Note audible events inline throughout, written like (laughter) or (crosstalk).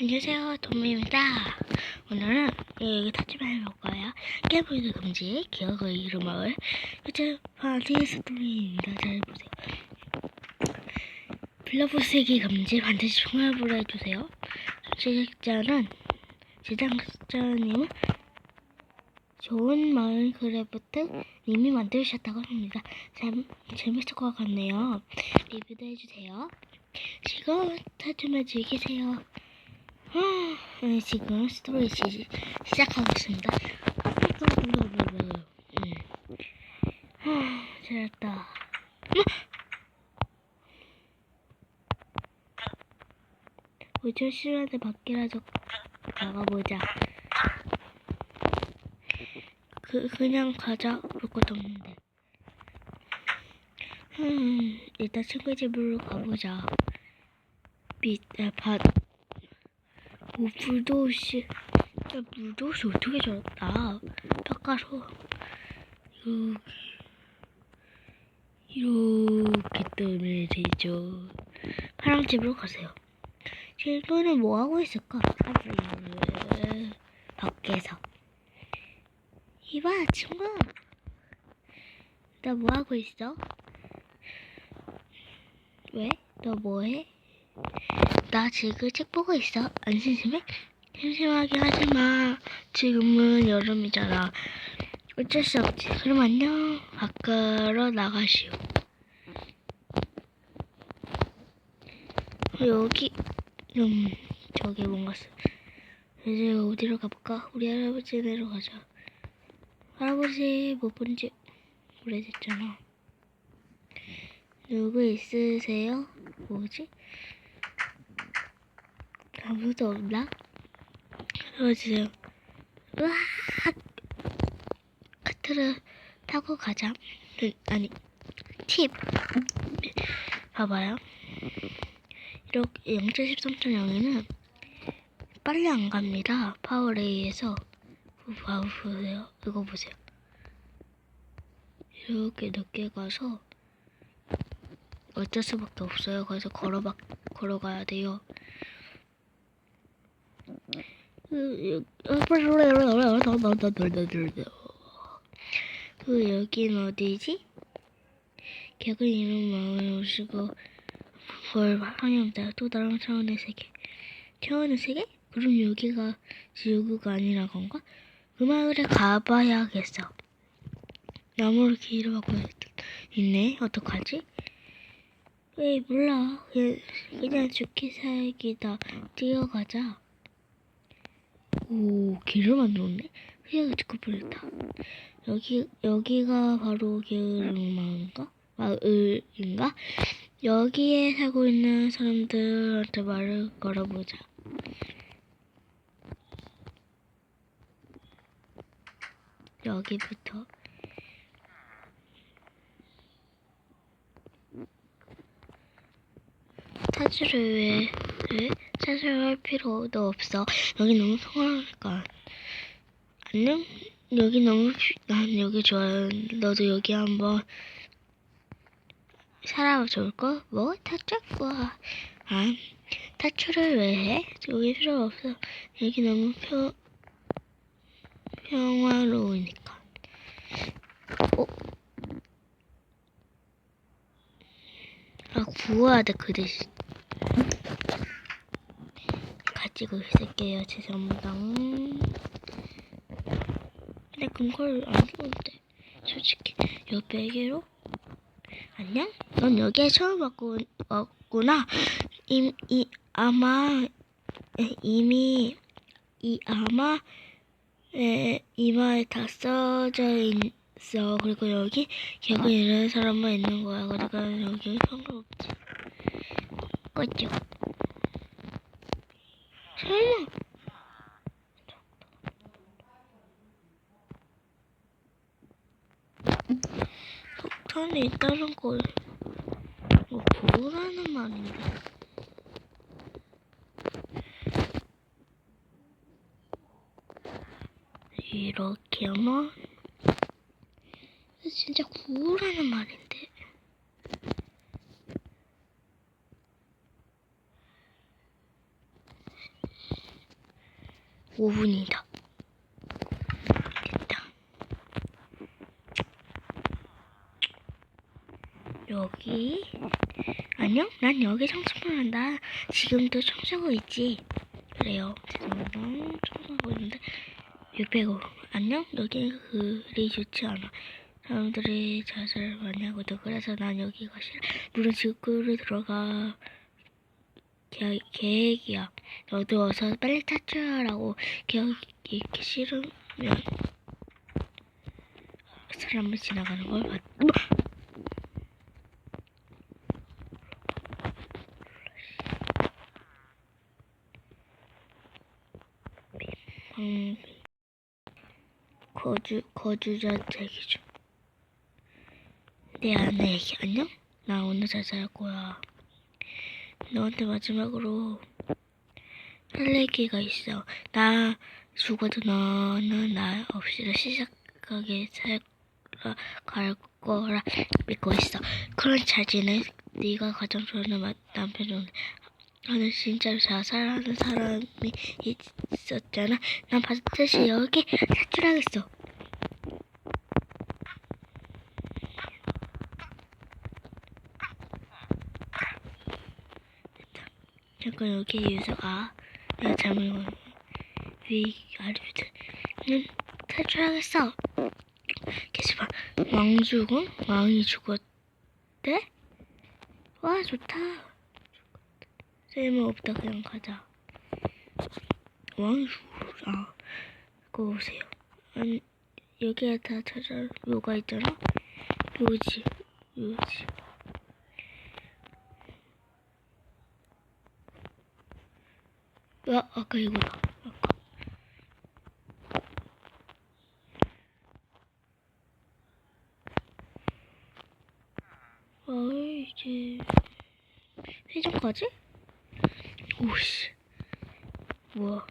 안녕하세요, 도미입니다. 오늘은 여기 타지만 해볼 거예요. 깨부리는 금지, 기억을 잃은 마을, 요즘 파티 스토리입니다. 잘 보세요. 빌라부스기 금지, 반드시 통합을 해주세요. 제작자는, 제작자님은 좋은 마을크래프트 님이 만드셨다고 합니다. 재, 재밌을 것 같네요. 리뷰도 해주세요. 지금 타주면 즐기세요. 아, 네, 지금 스토리 시. 음. 아, 잘했다. 우리 좀 싫어하는데 밖이라도 나가보자. 그, 그냥 가자. 볼 것도 없는데. 음, 일단 친구 집으로 가보자. 빛, 아, 밭. 오, 불도 씨. 야, 씨 어떻게 저렇다. 닦아서. 여기. 이렇게 뜨면 되죠. 파랑 집으로 가세요. 친구는 뭐 하고 있을까? 아, 밖에서. 이봐, 친구. 너뭐 하고 있어? 왜? 너 뭐해? 나 지금 책 보고 있어. 안 심심해? 심심하게 하지 마. 지금은 여름이잖아. 어쩔 수 없지. 그럼 안녕. 밖으로 나가시오. 여기, 음, 저기 뭔가 쓰. 이제 어디로 가볼까? 우리 할아버지네로 가자. 할아버지 못 본 지 오래됐잖아. 누구 있으세요? 뭐지? 아무도 없나? 들어주세요. 으악! 카트를 타고 가자. 음, 아니, 팁. 봐봐요. 이렇게 0.13.0에는 빨리 안 갑니다. 파워레이에서. 봐보 보세요. 이거 보세요. 이렇게 늦게 가서 어쩔 수밖에 없어요. 그래서 걸어박 걸어가야 돼요. 그 여긴 어디지? 객은 이런 마음을 오시고 뭘 환영합니다. 또 다른 차원의 세계. 차원의 세계? 그럼 여기가 지구가 아니라 건가? 그 마을에 가봐야겠어. 나무를 길을 받고 있네. 어떡하지? 에이 몰라. 그냥 죽기 살기다. 뛰어가자. 오 길을 만들었네. 그냥 버렸다. 여기 여기가 바로 게으르마을인가? 마을인가? 여기에 살고 있는 사람들한테 말을 걸어보자. 여기부터 사주를 왜, 왜 사주할 필요도 없어. 여기 너무 평화하니까. 안녕? 여기 너무, 피- 난 여기 좋아요. 너도 여기 한번 살아보면 좋을까? 뭐? 타짜과. 아, 타출을 왜 해? 여기 필요 없어. 여기 너무 평, 평화로우니까. 어? 아, 구워야 돼, 그 대신. 가지고 있을게요. 죄송합니다. 근데 그걸 안 주는데. 솔직히, 요 베개로? 안녕? 넌 여기에 처음 왔구, 왔구나. 이, 이, 아마, 에, 이미, 이, 아마, 에, 이마에 다 써져 있어. 그리고 여기, 기억을 잃은 사람만 있는 거야. 그러니까 여기 상관없지. 꺼져. 설마. 폭탄이 있다는 걸, 뭐, 보라는 말인데. 이렇게만? 진짜 구우라는 말인데. 5분이다. 됐다. 여기 안녕? 난 여기 청소를 한다. 지금도 청소하고 있지. 그래요. 죄송합니다. 청소하고 있는데 605. 안녕? 여기 그리 좋지 않아. 사람들이 자살 많이 하거든. 그래서 난 여기가 싫어. 물은 지구로 들어가 계획, 계획이야. 너도 어서 빨리 계획 이렇게 싫으면 사람을 지나가는 걸 봤. 뭐? 음, 거주 거주자 대기 중. 내 아내 얘기 안녕? 나 오늘 잘잘 거야. 너한테 마지막으로 할 얘기가 있어. 나 죽어도 너는 나 없이도 시작하게 살아갈 거라 믿고 있어. 그럼 잘 지내? 네가 가장 좋아하는 마- 남편은 나는 진짜로 자살하는 사람이 있었잖아. 난 반드시 여기 탈출하겠어. 잠깐 여기 유서가 내가 잘못 위 아래부터 는 탈출하겠어. 게시판 왕 죽음 왕이 죽었대? 와 좋다. 쓸모없다 그냥 가자. 왕이 죽 아, 그거 보세요. 아니 여기에 다 찾아 묘가 있잖아. 묘지 묘지. 아, 아까 이거다. 아까. 아, 이제 회전까지? 오씨. 뭐야?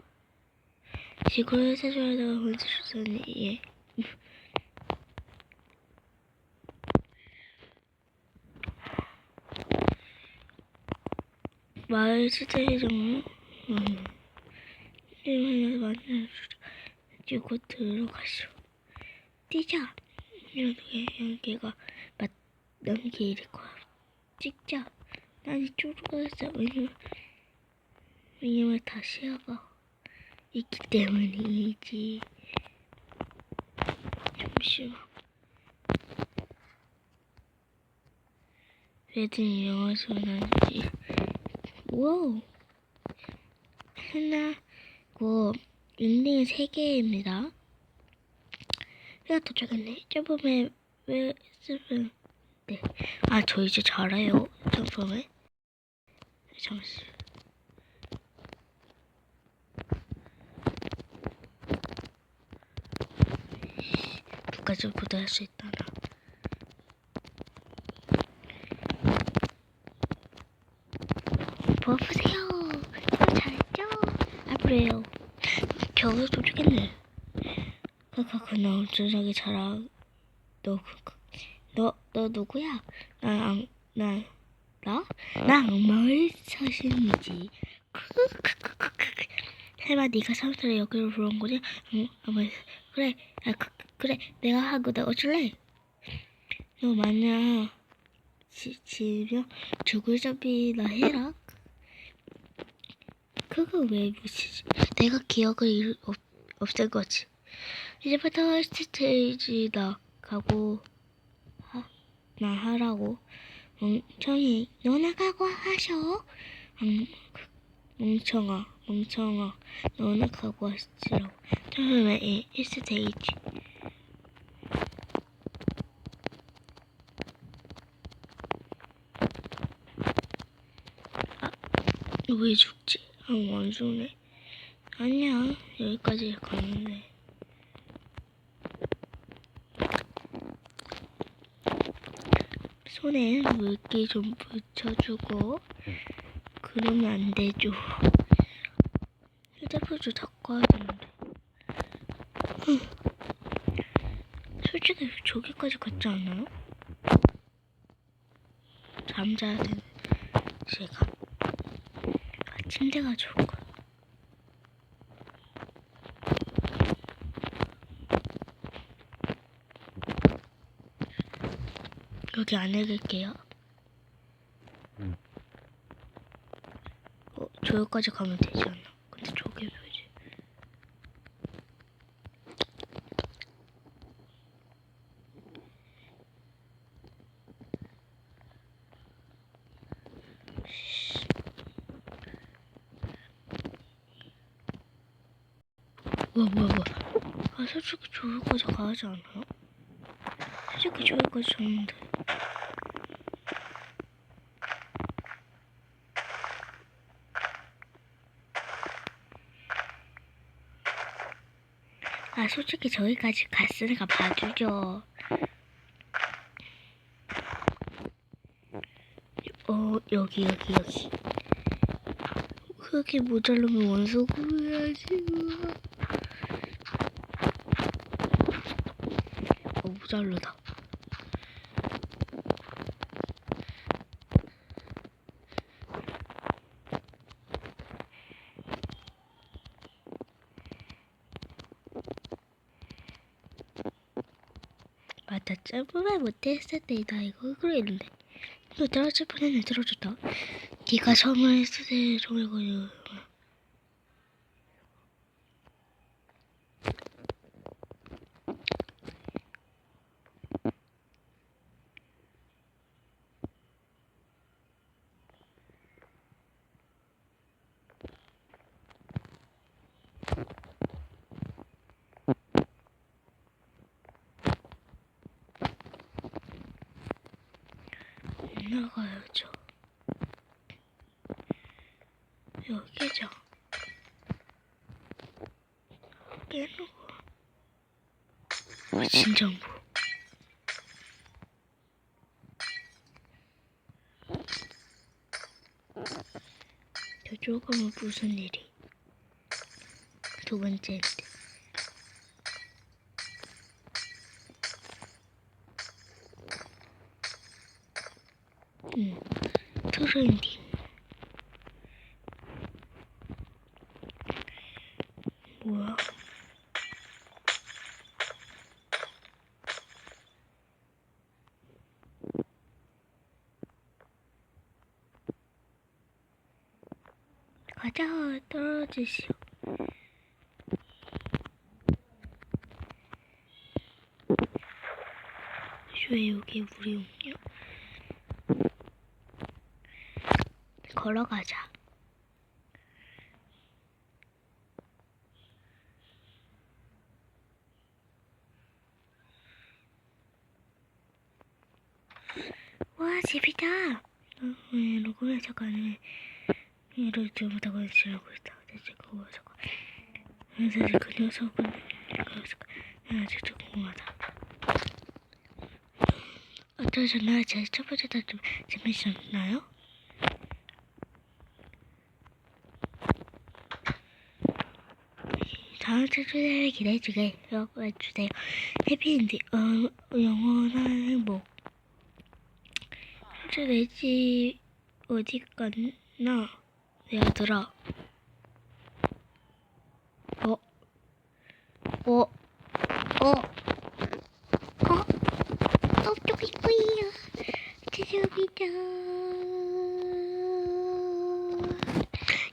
지구를 세조하다가 혼자서니 예. (laughs) 마을 시대정은 만들어주자. 이제 곧 들어가시오. 뛰자. 이렇게 여기가 맞는 길일 거야. 찍자. 난 이쪽으로 가겠어. 왜냐면, 왜냐면 다 시야가 있기 때문이지. 잠시만. 애들이 영화 소리나지. 와우. 하나고 링링은 세 개입니다. 내가 도착했네. 점프맨 왜 쓰면 네. 아, 저 이제 잘해요. 점프맨. 잠시. 누가 점프도 할수 있다나. 뭐 보세요. 저 잘했죠? 아 그래요. 겨우 도착했네. 카카 그나 어쩌자기 잘하. 너 그, 너, 너 누구야? 나, 나, 나? 나 악마의. 크크크크크크. 설마 네가 사람들을 여기로 부른 거지? 그래, 아, 그, 그래, 내가 하고 나 어쩔래? 너 만약 지, 지면 죽을 잡이나 해라. 그거 왜 묻히지? 내가 기억을 잃, 없, 없앨 거지. 이제부터 스테이지다 가고 하, 나 하라고. 멍청이 너나 가고 하셔. 응, 멍청아 멍청아. 너나 가고 하시라고 처음에 이 1스테이지. 아, 왜 죽지? 아, 원수네 아니야 여기까지 갔는데 손에 물기 좀 붙여주고 그러면 안 되죠. 휴대폰도 닦아야 되는데. 흠. 솔직히 저기까지 갔지 않나요? 잠자야 되는 시간. 아, 침대가 좋을 거야. 저기 안 읽을게요. 응. 어, 저기까지 가면 되지 않나? 근데 저게 뭐지? 뭐야 뭐야 뭐야 아 솔직히 저기까지 가야지 않아요? 솔직히 저기까지 졌는데 아 솔직히 저기까지 갔으니까 봐주죠. 어 여기 여기 여기. 흙이 모자르면 원소 구해야지 어 모자르다 맞다 점프를 못했을 때나 이거. 그랬는데. 이거 떨어질 뻔했네. 떨어졌다. 네가 선물했을 때 정말 거 요 나가야죠. 여기죠. 어, 진짜 뭐 저쪽 가면 무슨 일이? 두 번째인데 응 트렌딩 뭐야 가자 떨어지시오 왜 여기 물이 없냐 걸어가자. 와 집이다. 어, 왜 녹음을 잠깐 이를 잘못하고 지나고 있다. 대체 그거? 잠깐 사실 그 녀석은 그 진짜 궁금하다. 어떠셨나요? 제 첫 번째 달좀 재밌었나요? 다음 주에 기대해 주세요. 주세요. 해피엔딩, 어, 영원한 행복. 현재 내집 어디 갔나? 얘들아. 어? 어? 어? 어? 어, 또 있고요. 죄송합니다.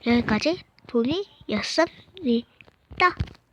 여기까지 돈이 였습니다. た。